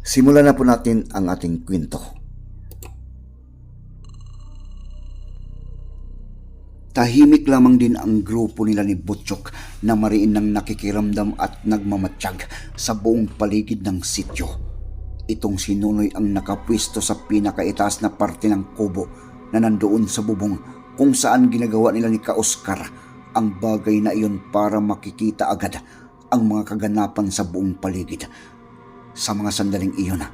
Simulan na po natin ang ating kwento. Tahimik lamang din ang grupo nila ni Butchok na mariin ng nakikiramdam at nagmamatsyag sa buong paligid ng sityo. Itong si Nunoy ang nakapwisto sa pinakaitaas na parte ng kubo na nandoon sa bubong kung saan ginagawa nila ni Ka Oscar ang bagay na iyon para makikita agad ang mga kaganapan sa buong paligid. Sa mga sandaling iyon,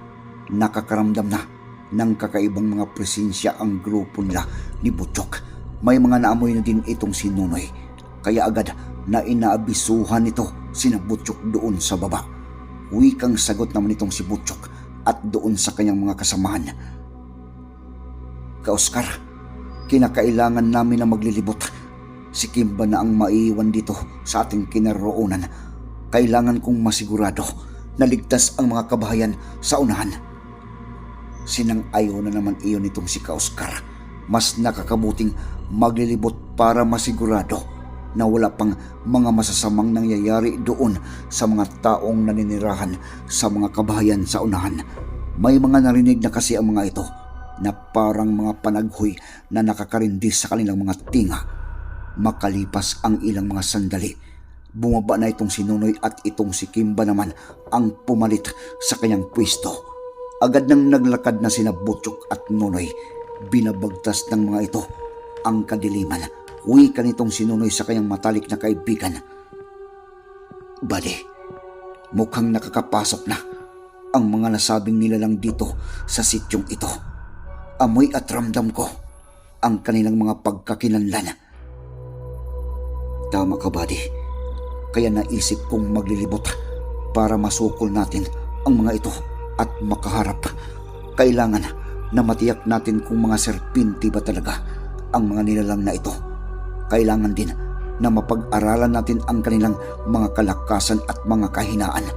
nakakaramdam na ng kakaibang mga presensya ang grupo nila ni Butchok may mga naamoy na din itong si Nunoy. Kaya agad na inaabisuhan nito sina Butchok doon sa baba. Wikang sagot naman itong si Butchok at doon sa kanyang mga kasamahan. Ka Oscar, kinakailangan namin na maglilibot. Si Kimba na ang maiiwan dito sa ating kinaroonan. Kailangan kong masigurado na ligtas ang mga kabahayan sa unahan. Sinang ayaw na naman iyon itong si Ka Oscar mas nakakabuting maglilibot para masigurado na wala pang mga masasamang nangyayari doon sa mga taong naninirahan sa mga kabahayan sa unahan. May mga narinig na kasi ang mga ito na parang mga panaghoy na nakakarindis sa kanilang mga tinga. Makalipas ang ilang mga sandali, bumaba na itong si Nunoy at itong si Kimba naman ang pumalit sa kanyang pwesto. Agad nang naglakad na sina Butchok at Nunoy binabagtas ng mga ito ang kadiliman. Wika nitong sinunoy sa kanyang matalik na kaibigan. Bali, mukhang nakakapasok na ang mga nasabing nilalang dito sa sityong ito. Amoy at ramdam ko ang kanilang mga pagkakinanlan. Tama ka, buddy. Kaya naisip kong maglilibot para masukol natin ang mga ito at makaharap. Kailangan na matiyak natin kung mga serpinti ba talaga ang mga nilalang na ito. Kailangan din na mapag-aralan natin ang kanilang mga kalakasan at mga kahinaan.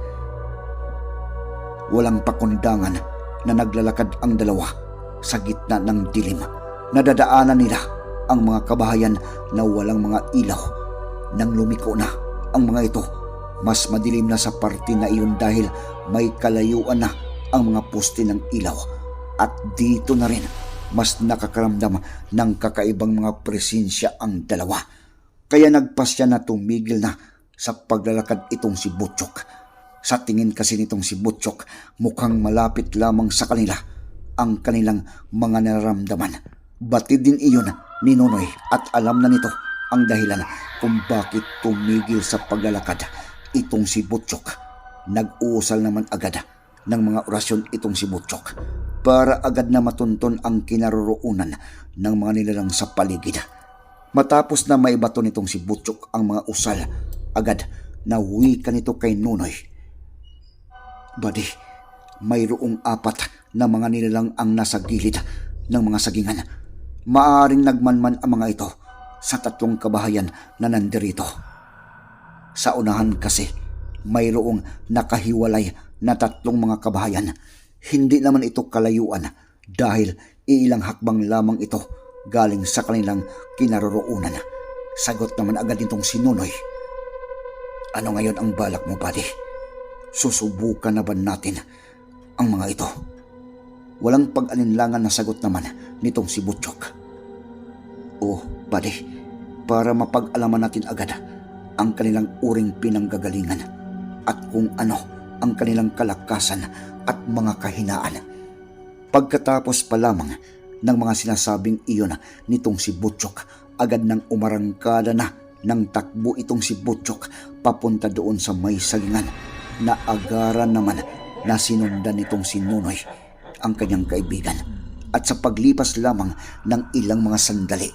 Walang pakundangan na naglalakad ang dalawa sa gitna ng dilim. Nadadaanan nila ang mga kabahayan na walang mga ilaw. Nang lumiko na ang mga ito, mas madilim na sa parte na iyon dahil may kalayuan na ang mga poste ng ilaw at dito na rin mas nakakaramdam ng kakaibang mga presensya ang dalawa. Kaya nagpasya na tumigil na sa paglalakad itong si Butchok. Sa tingin kasi nitong si Butchok, mukhang malapit lamang sa kanila ang kanilang mga nararamdaman. Batid din iyon ni Nonoy at alam na nito ang dahilan kung bakit tumigil sa paglalakad itong si Butchok. Nag-uusal naman agad ng mga orasyon itong si Butchok para agad na matunton ang kinaroroonan ng mga nilalang sa paligid. Matapos na maibato nitong si Butchok ang mga usal, agad na ka nito kay Nunoy. Buddy, mayroong apat na mga nilalang ang nasa gilid ng mga sagingan. Maaring nagmanman ang mga ito sa tatlong kabahayan na nandirito. Sa unahan kasi, mayroong nakahiwalay na tatlong mga kabahayan. Hindi naman ito kalayuan dahil iilang hakbang lamang ito galing sa kanilang kinaroroonan. Sagot naman agad nitong si Nunoy. Ano ngayon ang balak mo, buddy? Susubukan na ba natin ang mga ito? Walang pag-alinlangan na sagot naman nitong si Butchok. Oh, buddy, para mapag-alaman natin agad ang kanilang uring pinanggagalingan at kung ano ang kanilang kalakasan at mga kahinaan. Pagkatapos pa lamang ng mga sinasabing iyon nitong si Butchok, agad nang umarangkada na ng takbo itong si Butchok papunta doon sa may salingan na agaran naman na sinundan nitong si Nunoy, ang kanyang kaibigan. At sa paglipas lamang ng ilang mga sandali,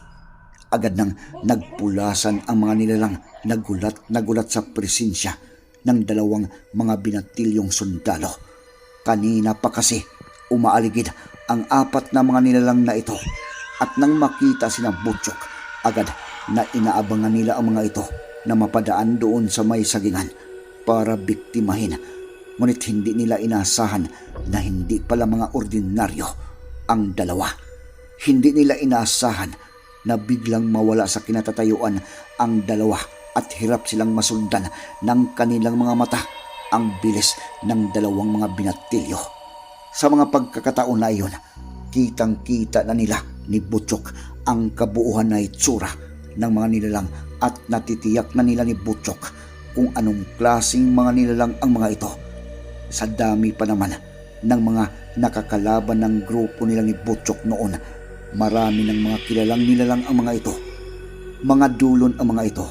agad nang nagpulasan ang mga nilalang nagulat nagulat sa presensya ng dalawang mga binatilyong sundalo. Kanina pa kasi umaaligid ang apat na mga nilalang na ito at nang makita sina Butchok, agad na inaabangan nila ang mga ito na mapadaan doon sa may sagingan para biktimahin. Ngunit hindi nila inasahan na hindi pala mga ordinaryo ang dalawa. Hindi nila inaasahan na biglang mawala sa kinatatayuan ang dalawa at hirap silang masundan ng kanilang mga mata ang bilis ng dalawang mga binatilyo. Sa mga pagkakataon na iyon, kitang-kita na nila ni Butchok ang kabuuhan na itsura ng mga nilalang at natitiyak na nila ni Butchok kung anong klasing mga nilalang ang mga ito. Sa dami pa naman ng mga nakakalaban ng grupo nila ni Butchok noon, marami ng mga kilalang nilalang ang mga ito. Mga dulon ang mga ito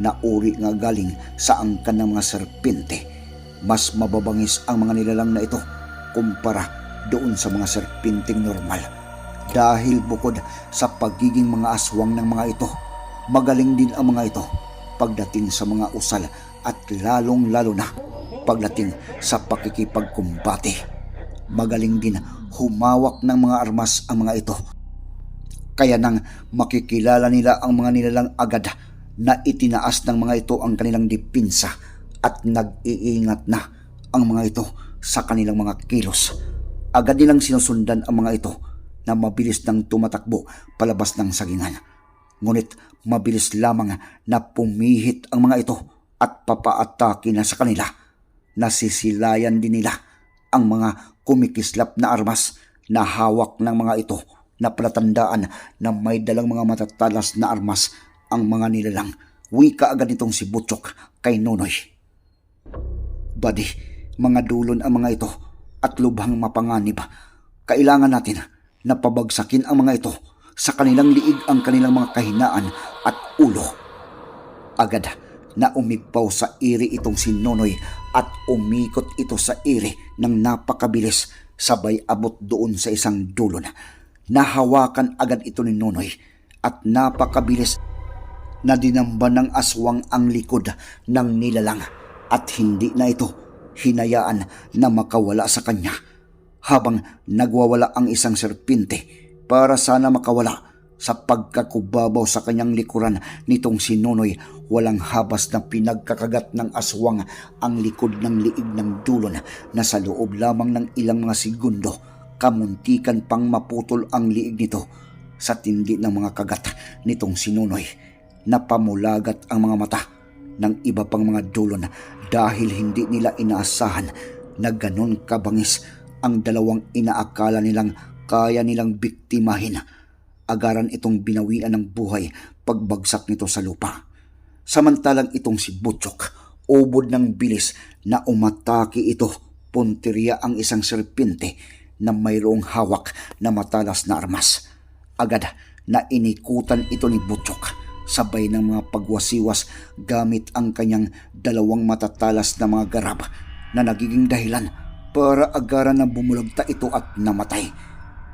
na uri nga galing sa angkan ng mga serpente. Mas mababangis ang mga nilalang na ito kumpara doon sa mga serpenteng normal. Dahil bukod sa pagiging mga aswang ng mga ito, magaling din ang mga ito pagdating sa mga usal at lalong-lalo na pagdating sa pakikipagkumbate. Magaling din humawak ng mga armas ang mga ito. Kaya nang makikilala nila ang mga nilalang agad na itinaas ng mga ito ang kanilang dipinsa at nag-iingat na ang mga ito sa kanilang mga kilos. Agad nilang sinusundan ang mga ito na mabilis nang tumatakbo palabas ng sagingan. Ngunit mabilis lamang na pumihit ang mga ito at papaatake na sa kanila. Nasisilayan din nila ang mga kumikislap na armas na hawak ng mga ito na palatandaan na may dalang mga matatalas na armas ang mga nilalang. Wika agad itong si Butchok kay Nonoy. Badi, mga dulon ang mga ito at lubhang mapanganib. Kailangan natin na pabagsakin ang mga ito sa kanilang liig ang kanilang mga kahinaan at ulo. Agad na umigpaw sa iri itong si Nonoy at umikot ito sa iri ng napakabilis sabay abot doon sa isang dulo na. Nahawakan agad ito ni Nonoy at napakabilis na dinamba ng aswang ang likod ng nilalang at hindi na ito hinayaan na makawala sa kanya. Habang nagwawala ang isang serpinte para sana makawala sa pagkakubabaw sa kanyang likuran nitong si Nonoy walang habas na pinagkakagat ng aswang ang likod ng liig ng dulon na sa loob lamang ng ilang mga segundo kamuntikan pang maputol ang liig nito sa tindi ng mga kagat nitong si Nonoy napamulagat ang mga mata ng iba pang mga dulon dahil hindi nila inaasahan na ganon kabangis ang dalawang inaakala nilang kaya nilang biktimahin. Agaran itong binawian ng buhay pagbagsak nito sa lupa. Samantalang itong si Butchok, ubod ng bilis na umatake ito, punteriya ang isang serpente na mayroong hawak na matalas na armas. Agad na inikutan ito ni Butchok sabay ng mga pagwasiwas gamit ang kanyang dalawang matatalas na mga garab na nagiging dahilan para agaran na bumulagta ito at namatay.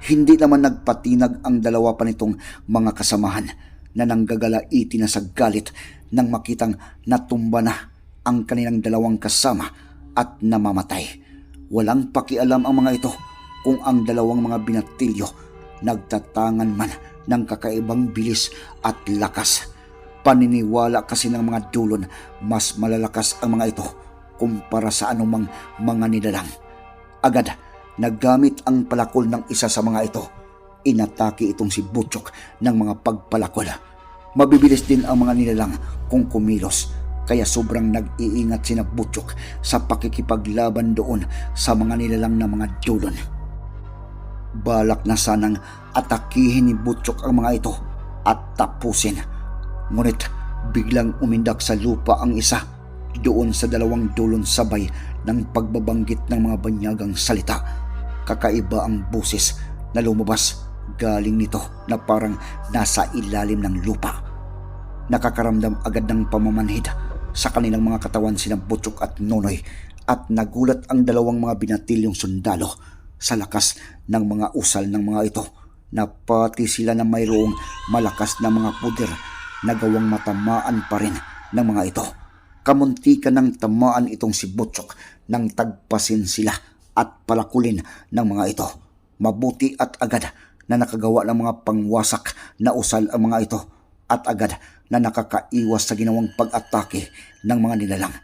Hindi naman nagpatinag ang dalawa pa nitong mga kasamahan na nanggagalaiti na sa galit nang makitang natumba na ang kanilang dalawang kasama at namamatay. Walang pakialam ang mga ito kung ang dalawang mga binatilyo nagtatangan man ng kakaibang bilis at lakas. Paniniwala kasi ng mga dulon mas malalakas ang mga ito kumpara sa anumang mga nilalang. Agad, naggamit ang palakol ng isa sa mga ito. Inatake itong si Butchok ng mga pagpalakol. Mabibilis din ang mga nilalang kung kumilos kaya sobrang nag-iingat sina Butchok sa pakikipaglaban doon sa mga nilalang na mga dulon. Balak na sanang atakihin ni Butchok ang mga ito at tapusin. Ngunit biglang umindak sa lupa ang isa doon sa dalawang dulon sabay ng pagbabanggit ng mga banyagang salita. Kakaiba ang busis na lumabas galing nito na parang nasa ilalim ng lupa. Nakakaramdam agad ng pamamanhid sa kanilang mga katawan sina Butchok at Nonoy at nagulat ang dalawang mga binatilyong sundalo sa lakas ng mga usal ng mga ito na pati sila na mayroong malakas na mga puder na gawang matamaan pa rin ng mga ito. Kamuntikan ng tamaan itong si Butchok nang tagpasin sila at palakulin ng mga ito. Mabuti at agad na nakagawa ng mga pangwasak na usal ang mga ito at agad na nakakaiwas sa ginawang pag-atake ng mga nilalang.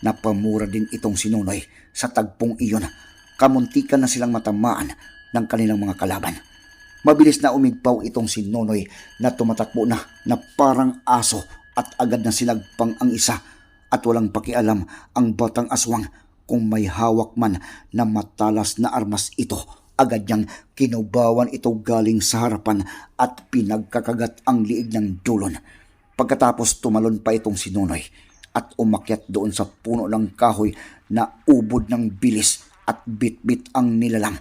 Napamura din itong sinunoy sa tagpong iyon. Kamuntikan na silang matamaan ng kanilang mga kalaban. Mabilis na umigpaw itong si Nonoy na tumatakbo na na parang aso at agad na sinagpang ang isa at walang pakialam ang batang aswang kung may hawak man na matalas na armas ito. Agad niyang kinubawan ito galing sa harapan at pinagkakagat ang liig ng dulon. Pagkatapos tumalon pa itong si Nonoy at umakyat doon sa puno ng kahoy na ubod ng bilis at bit-bit ang nilalang.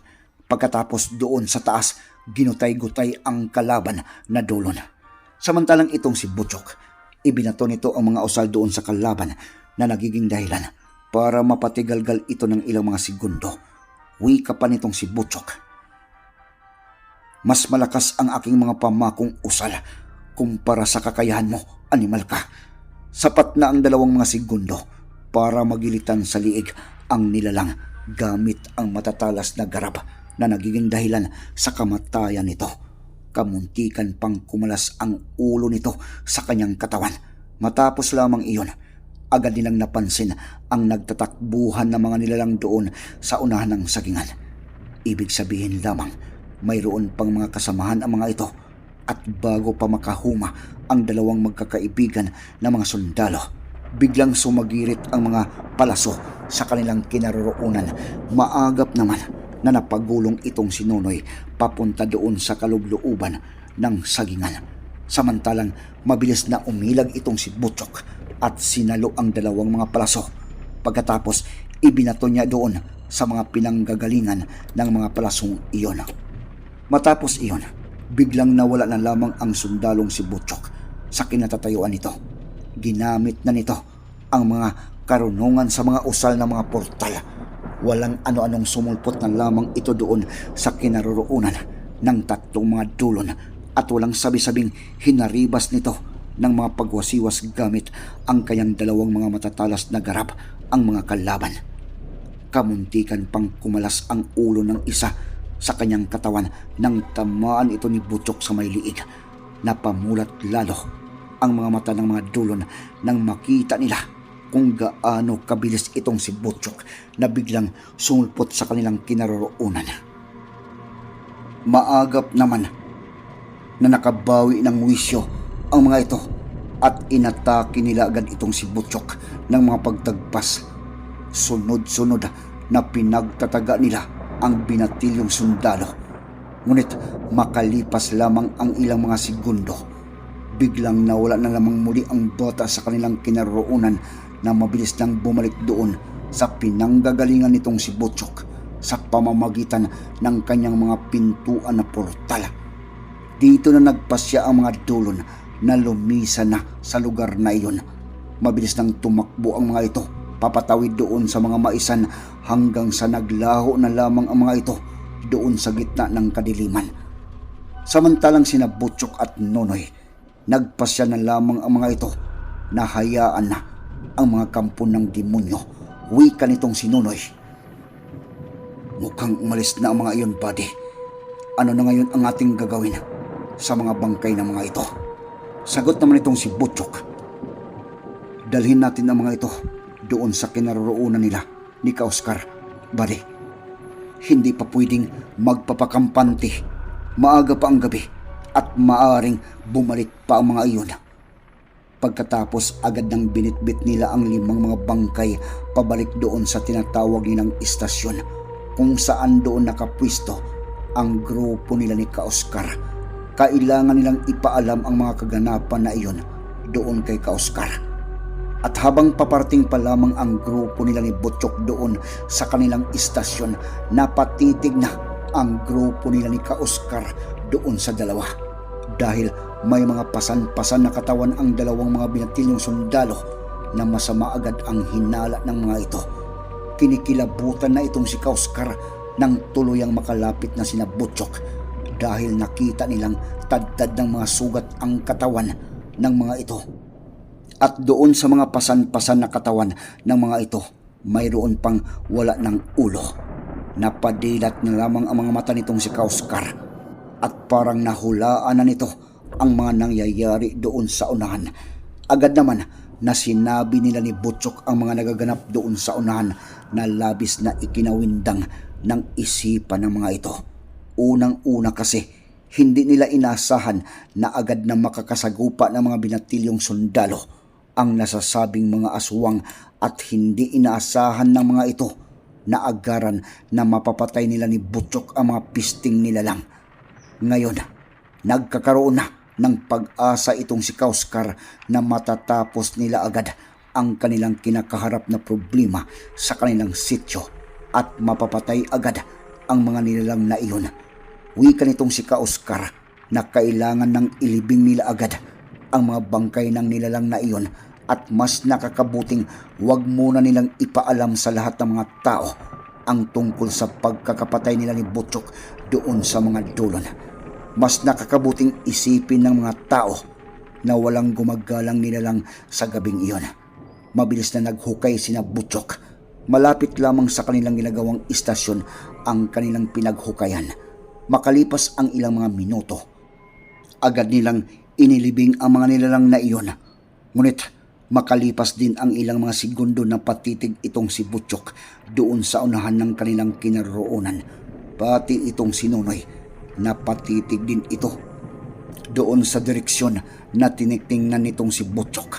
Pagkatapos doon sa taas, ginutay-gutay ang kalaban na dulon. Samantalang itong si Butchok, ibinato nito ang mga usal doon sa kalaban na nagiging dahilan para mapatigalgal ito ng ilang mga segundo. Wika pa nitong si Butchok. Mas malakas ang aking mga pamakong usal kumpara sa kakayahan mo, animal ka. Sapat na ang dalawang mga segundo para magilitan sa liig ang nilalang gamit ang matatalas na garab na nagiging dahilan sa kamatayan nito. Kamuntikan pang kumalas ang ulo nito sa kanyang katawan. Matapos lamang iyon, agad nilang napansin ang nagtatakbuhan ng mga nilalang doon sa unahan ng sagingan. Ibig sabihin lamang, mayroon pang mga kasamahan ang mga ito at bago pa makahuma ang dalawang magkakaibigan na mga sundalo, biglang sumagirit ang mga palaso sa kanilang kinaroroonan. Maagap naman na napagulong itong si Nonoy papunta doon sa kalublooban ng sagingan. Samantalang mabilis na umilag itong si Butchok at sinalo ang dalawang mga palaso. Pagkatapos, ibinato niya doon sa mga pinanggagalingan ng mga palasong iyon. Matapos iyon, biglang nawala na lamang ang sundalong si Butchok sa kinatatayuan nito. Ginamit na nito ang mga karunungan sa mga usal ng mga portal. Walang ano-anong sumulpot na lamang ito doon sa kinaroroonan ng tatlong mga dulon at walang sabi-sabing hinaribas nito ng mga pagwasiwas gamit ang kanyang dalawang mga matatalas na garab ang mga kalaban. Kamuntikan pang kumalas ang ulo ng isa sa kanyang katawan nang tamaan ito ni Butchok sa may liig. Napamulat lalo ang mga mata ng mga dulon nang makita nila kung gaano kabilis itong si Butchok na biglang sumulpot sa kanilang kinaroroonan. Maagap naman na nakabawi ng wisyo ang mga ito at inatake nila agad itong si Butchok ng mga pagtagpas. Sunod-sunod na pinagtataga nila ang binatilyong sundalo. Ngunit makalipas lamang ang ilang mga segundo, biglang nawala na lamang muli ang bata sa kanilang kinaroonan na mabilis nang bumalik doon sa pinanggagalingan nitong si Butchok sa pamamagitan ng kanyang mga pintuan na portal. Dito na nagpasya ang mga dulon na lumisa na sa lugar na iyon. Mabilis nang tumakbo ang mga ito, papatawid doon sa mga maisan hanggang sa naglaho na lamang ang mga ito doon sa gitna ng kadiliman. Samantalang sina Butchok at Nonoy, nagpasya na lamang ang mga ito na hayaan na ang mga kampo ng demonyo. Wika nitong si Nonoy. Mukhang umalis na ang mga iyon, buddy. Ano na ngayon ang ating gagawin sa mga bangkay ng mga ito? Sagot naman itong si Butchok. Dalhin natin ang mga ito doon sa kinaroroonan nila ni ka Oscar, buddy. Hindi pa pwedeng magpapakampante. Maaga pa ang gabi at maaring bumalik pa ang mga iyon. Pagkatapos agad nang binitbit nila ang limang mga bangkay pabalik doon sa tinatawag nilang istasyon kung saan doon nakapwisto ang grupo nila ni Ka Oscar. Kailangan nilang ipaalam ang mga kaganapan na iyon doon kay Ka Oscar. At habang paparting pa lamang ang grupo nila ni Butchok doon sa kanilang istasyon, napatitig na ang grupo nila ni Ka-Oscar doon sa dalawa. Dahil may mga pasan-pasan na katawan ang dalawang mga binatilyong sundalo na masama agad ang hinala ng mga ito. Kinikilabutan na itong si Ka-Oscar nang tuluyang makalapit na sina Butchok dahil nakita nilang tadtad ng mga sugat ang katawan ng mga ito. At doon sa mga pasan-pasan na katawan ng mga ito, mayroon pang wala ng ulo. Napadilat na lamang ang mga mata nitong si Kauskar at parang nahulaan na nito ang mga nangyayari doon sa unahan. Agad naman na sinabi nila ni Butchok ang mga nagaganap doon sa unahan na labis na ikinawindang ng isipan ng mga ito. Unang-una kasi, hindi nila inasahan na agad na makakasagupa ng mga binatilyong sundalo ang nasasabing mga aswang at hindi inaasahan ng mga ito na agaran na mapapatay nila ni Butchok ang mga pisting nila lang. Ngayon, nagkakaroon na ng pag-asa itong si Kauskar na matatapos nila agad ang kanilang kinakaharap na problema sa kanilang sityo at mapapatay agad ang mga nilalang na iyon. Wika nitong si Kauskar na kailangan ng ilibing nila agad ang mga bangkay ng nilalang na iyon at mas nakakabuting wag muna nilang ipaalam sa lahat ng mga tao ang tungkol sa pagkakapatay nila ni Butchok doon sa mga dulon. Mas nakakabuting isipin ng mga tao na walang gumagalang nilalang sa gabing iyon. Mabilis na naghukay sina Butchok. Malapit lamang sa kanilang ginagawang istasyon ang kanilang pinaghukayan. Makalipas ang ilang mga minuto, agad nilang inilibing ang mga nilalang na iyon. Ngunit makalipas din ang ilang mga segundo na patitig itong si Butchok doon sa unahan ng kanilang kinaroonan. Pati itong si Nonoy, napatitig din ito doon sa direksyon na tinitingnan nitong si Butchok.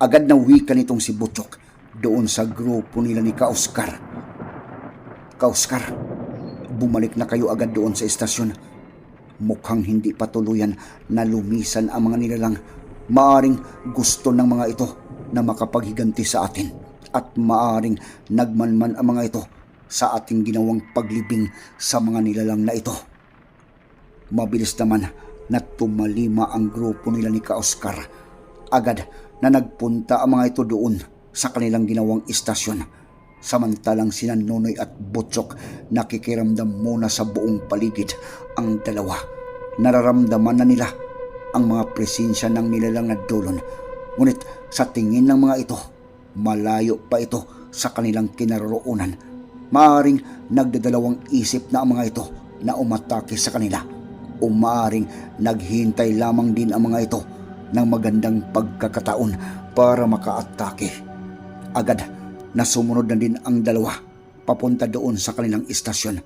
Agad na wika nitong si Butchok doon sa grupo nila ni Kauskar. Kauskar, bumalik na kayo agad doon sa estasyon. Mukhang hindi patuluyan na lumisan ang mga nilalang. Maaring gusto ng mga ito na makapaghiganti sa atin at maaring nagmanman ang mga ito sa ating ginawang paglibing sa mga nilalang na ito. Mabilis naman na tumalima ang grupo nila ni Ka-Oscar. Agad na nagpunta ang mga ito doon sa kanilang ginawang istasyon. Samantalang sina Nonoy at Butchok nakikiramdam muna sa buong paligid ang dalawa. Nararamdaman na nila ang mga presensya ng nilalang na dulon. Ngunit sa tingin ng mga ito, malayo pa ito sa kanilang kinaroroonan. Maaring nagdadalawang isip na ang mga ito na umatake sa kanila. O maaring naghintay lamang din ang mga ito ng magandang pagkakataon para makaatake. Agad na sumunod na din ang dalawa papunta doon sa kanilang istasyon.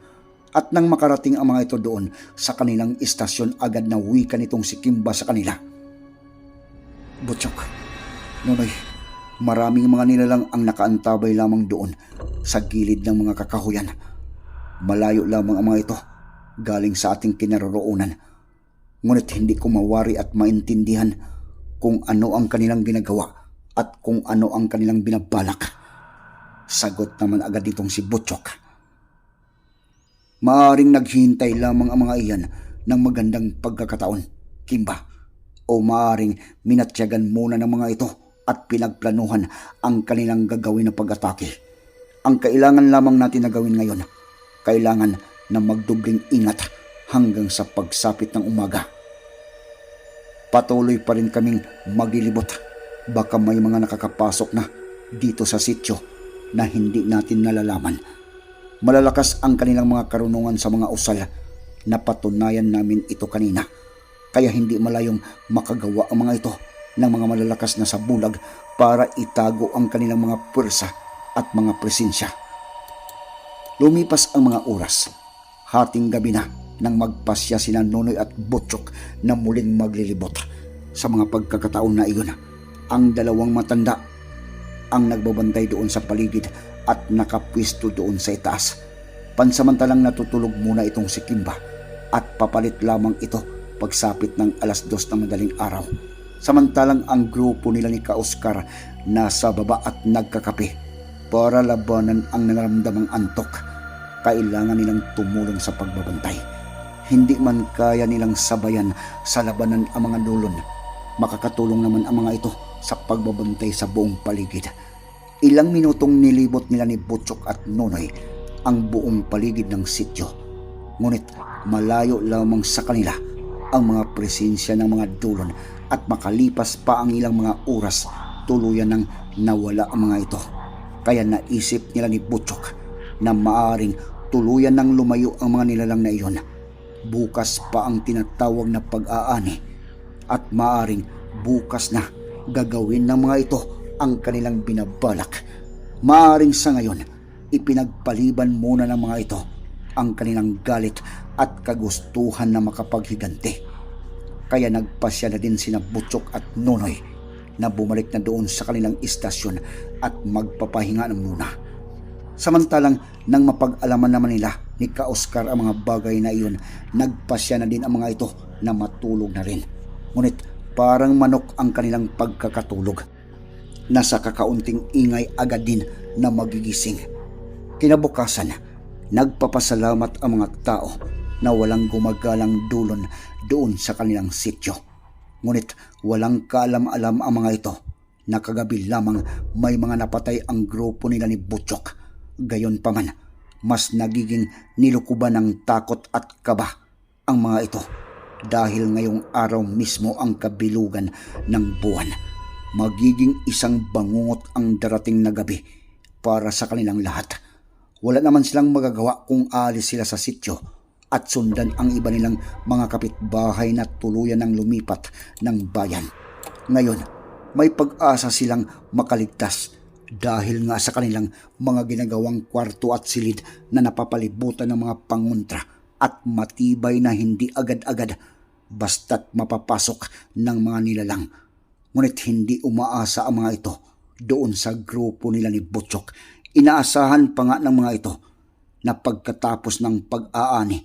At nang makarating ang mga ito doon sa kanilang istasyon, agad na wika nitong si Kimba sa kanila. Butchok, Nonoy, maraming mga nilalang ang nakaantabay lamang doon sa gilid ng mga kakahuyan. Malayo lamang ang mga ito galing sa ating kinaroroonan. Ngunit hindi ko mawari at maintindihan kung ano ang kanilang ginagawa at kung ano ang kanilang binabalak. Sagot naman agad itong si Butchok. Maaring naghintay lamang ang mga iyan ng magandang pagkakataon, Kimba. O maaring minatyagan muna ng mga ito at pinagplanuhan ang kanilang gagawin na pag-atake. Ang kailangan lamang natin na gawin ngayon, kailangan na magdubling ingat hanggang sa pagsapit ng umaga. Patuloy pa rin kaming maglilibot. Baka may mga nakakapasok na dito sa sityo na hindi natin nalalaman. Malalakas ang kanilang mga karunungan sa mga usal. Napatunayan namin ito kanina. Kaya hindi malayong makagawa ang mga ito ng mga malalakas na sabulag para itago ang kanilang mga pwersa at mga presensya. Lumipas ang mga oras. Hating gabi na nang magpasya sina Nonoy at Butchok na muling maglilibot. Sa mga pagkakataon na iyon, ang dalawang matanda ang nagbabantay doon sa paligid at nakapwisto doon sa itaas. Pansamantalang natutulog muna itong si Kimba at papalit lamang ito pagsapit ng alas dos ng madaling araw. Samantalang ang grupo nila ni Ka Oscar nasa baba at nagkakape para labanan ang nararamdamang antok. Kailangan nilang tumulong sa pagbabantay. Hindi man kaya nilang sabayan sa labanan ang mga dulon. Makakatulong naman ang mga ito sa pagbabantay sa buong paligid. Ilang minutong nilibot nila ni Butchok at Nonoy ang buong paligid ng sityo. Ngunit malayo lamang sa kanila ang mga presensya ng mga dulon at makalipas pa ang ilang mga oras tuluyan nang nawala ang mga ito. Kaya naisip nila ni Butchok na maaring tuluyan nang lumayo ang mga nilalang na iyon. Bukas pa ang tinatawag na pag-aani at maaring bukas na gagawin ng mga ito ang kanilang binabalak. Maaring sa ngayon, ipinagpaliban muna ng mga ito ang kanilang galit at kagustuhan na makapaghiganti. Kaya nagpasya na din sina Butchok at Nonoy na bumalik na doon sa kanilang istasyon at magpapahinga na muna. Samantalang nang mapag-alaman naman nila ni Ka Oscar ang mga bagay na iyon, nagpasya na din ang mga ito na matulog na rin. Ngunit parang manok ang kanilang pagkakatulog. Nasa kakaunting ingay agad din na magigising. Kinabukasan, nagpapasalamat ang mga tao na walang gumagalang dulon doon sa kanilang sityo. Ngunit walang kaalam-alam ang mga ito na kagabi lamang may mga napatay ang grupo nila ni Butchok. Gayon pa man, mas nagiging nilukuban ng takot at kaba ang mga ito dahil ngayong araw mismo ang kabilugan ng buwan. Magiging isang bangungot ang darating na gabi para sa kanilang lahat. Wala naman silang magagawa kung alis sila sa sityo at sundan ang iba nilang mga kapitbahay na tuluyan ng lumipat ng bayan. Ngayon, may pag-asa silang makaligtas dahil nga sa kanilang mga ginagawang kwarto at silid na napapalibutan ng mga panguntra at matibay na hindi agad-agad basta't mapapasok ng mga nilalang. Ngunit hindi umaasa ang mga ito doon sa grupo nila ni Butchok. Inaasahan pa nga ng mga ito na pagkatapos ng pag-aani,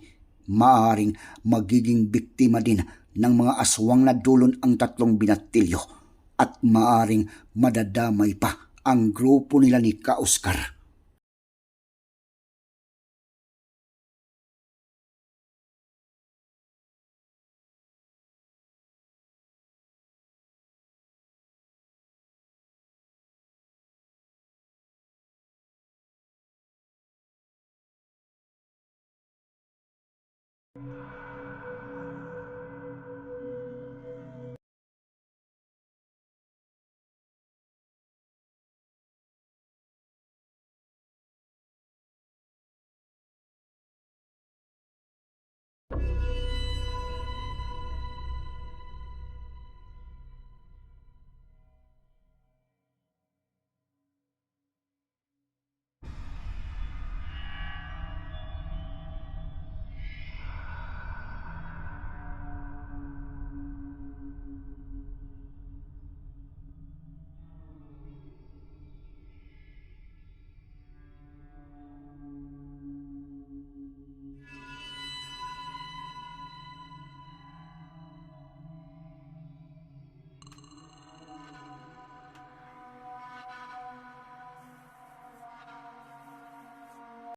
maaring magiging biktima din ng mga aswang na dulon ang tatlong binatilyo at maaring madadamay pa ang grupo nila ni Ka Oscar.